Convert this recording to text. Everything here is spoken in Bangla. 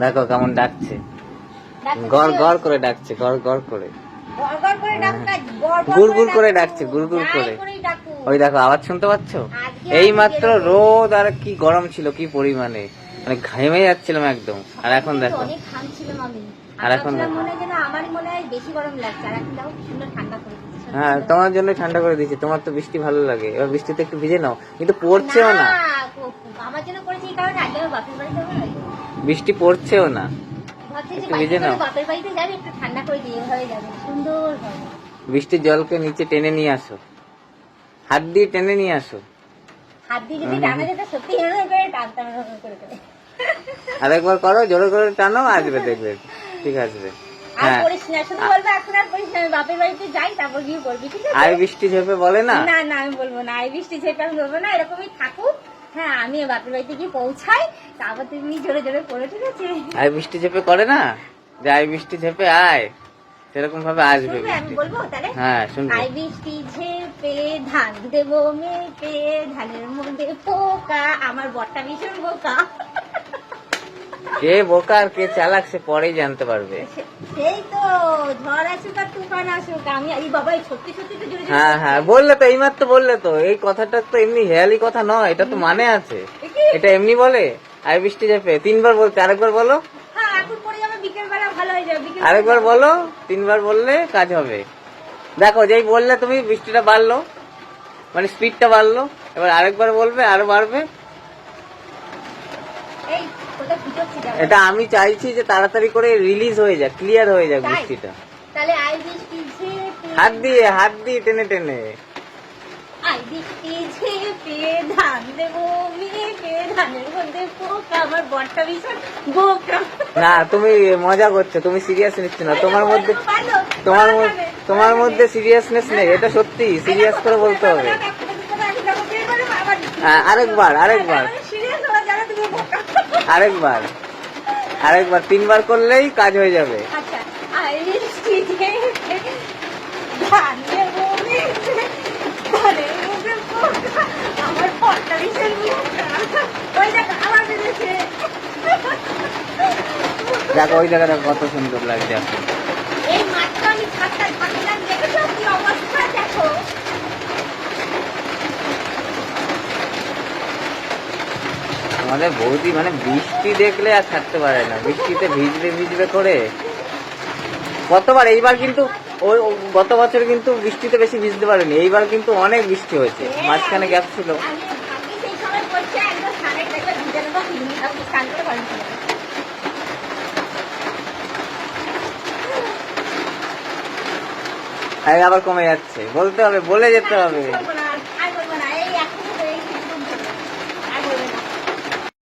দেখো কেমন ডাকছে। গড় গড় করে ডাকছে গড় গড় করে। গড় গড় করে ডাকছে, গুড় গুড় করে। ওই দেখো আওয়াজ শুনতে পাচ্ছ? এই মাত্র রোদ আর কি গরম ছিল কি পরিমাণে। মানে ঘেমে যাচ্ছিলাম একদম। আর এখন দেখো। আর এখন হয় কি সুন্দর ঠান্ডা করে দিচ্ছে হ্যাঁ তোমার জন্য ঠান্ডা করে দিয়েছি। তোমার তো বৃষ্টি ভালো লাগে। এবার বৃষ্টিতে একটু ভিজে নাও। কিন্তু পড়ছেও না। আমার জন্য করেছি কারণে আগে বাপের বাড়ি। বৃষ্টি পড়ছেও না। একটু ভিজে নাও। বাপের বাড়িতে যাবে একটু ঠান্ডা করে দিয়ে হয়ে যাবে। সুন্দর হবে। বৃষ্টির জলকে নিচে টেনে নিয়ে আসো। হাত দিয়ে টেনে নিয়ে আসো। হাত দিয়ে যদি টানা যেতে সত্যি এরকম করে টানতাম এরকম করে করে আরেকবার করো জোরে করে টানো আসবে দেখবে। ঠিক আসবে আর হ্যাঁ। আর আয় বৃষ্টি ঝেপে বলে না? না না আমি বলব না এই বৃষ্টি ছেপে আমি বলব না এরকমই থাকুক। হ্যাঁ আমি বাপের বাড়িতে গিয়ে পৌঁছাই তারপর তুমি জোরে জোরে পড়ো ঠিক আছে আয় বৃষ্টি ঝেপে করে না? যে আয় বৃষ্টি ঝেপে আয়। সেরকম ভাবে আসবে আমি বলব তাহলে? হ্যাঁ শুনব। আই বৃষ্টি ঝেপে ধান দেবো মেপে ধানের মধ্যে পোকা আমার বটটা ভীষণ বোকা। কে বোকা আর কে চালাক সে পরেই জানতে পারবে। সেই তো ঝড় আসুক আর তুফান আসুক। আমি এই বাবা এই সত্যি সত্যি তো জোরে জোরে হ্যাঁ হ্যাঁ বললে তো এইমাত্র বললে তো। এই কথাটা তো এমনি হেয়ালি কথা নয় এটা তো মানে আছে। এটা এমনি বলে? আয় বৃষ্টি ঝেপে। তিনবার বলতে আরেকবার বলো। হ্যাঁ এখন পরে যাবে বিকেল বেলা ভালো হয়ে যাবে আরেকবার বলো তিনবার বললে কাজ হবে। দেখো যেই বললে তুমি বৃষ্টিটা বাড়লো মানে স্পিডটা বাড়লো। এবার আরেকবার বলবে আরও বাড়বে। এই এটা আমি চাইছি যে তাড়াতাড়ি করে রিলিজ হয়ে যাক ক্লিয়ার হয়ে যাক? বৃষ্টিটা তাহলে আই বৃষ্টি হাত দিয়ে হাত দিয়ে টেনে টেনে আই বৃষ্টি ঝেপে ধান দেবো মেপে ধানের মধ্যে পোকা আমার বটটা ভীষণ বোকা না তুমি মজা করছ তুমি সিরিয়াস নিচ্ছ না তোমার মধ্যে তোমার। তোমার মধ্যে সিরিয়াসনেস নেই এটা সত্যি সিরিয়াস করে বলতে হবে হ্যাঁ, আরেকবার আরেকবার আরেকবার। আরেকবার তিনবার করলেই কাজ হয়ে যাবে। আচ্ছা দেখ ওই জায়গাটা কত সুন্দর লাগছে এখন। এই মাত্র আমি ছাদটা ঝাঁকলাম দেখেছ কি অবস্থা? দেখো। আমাদের বৌদি মানে বৃষ্টি দেখলে আর থাকতে পারে না। বৃষ্টিতে ভিজবে ভিজবে করে। গতবার, এইবার কিন্তু ওই গত বছর কিন্তু বৃষ্টিতে বেশি ভিজতে পারেনি। এইবার কিন্তু অনেক বৃষ্টি হয়েছে। মাঝখানে গ্যাপ ছিল। আবার কমে যাচ্ছে। বলতে হবে, বলে যেতে হবে।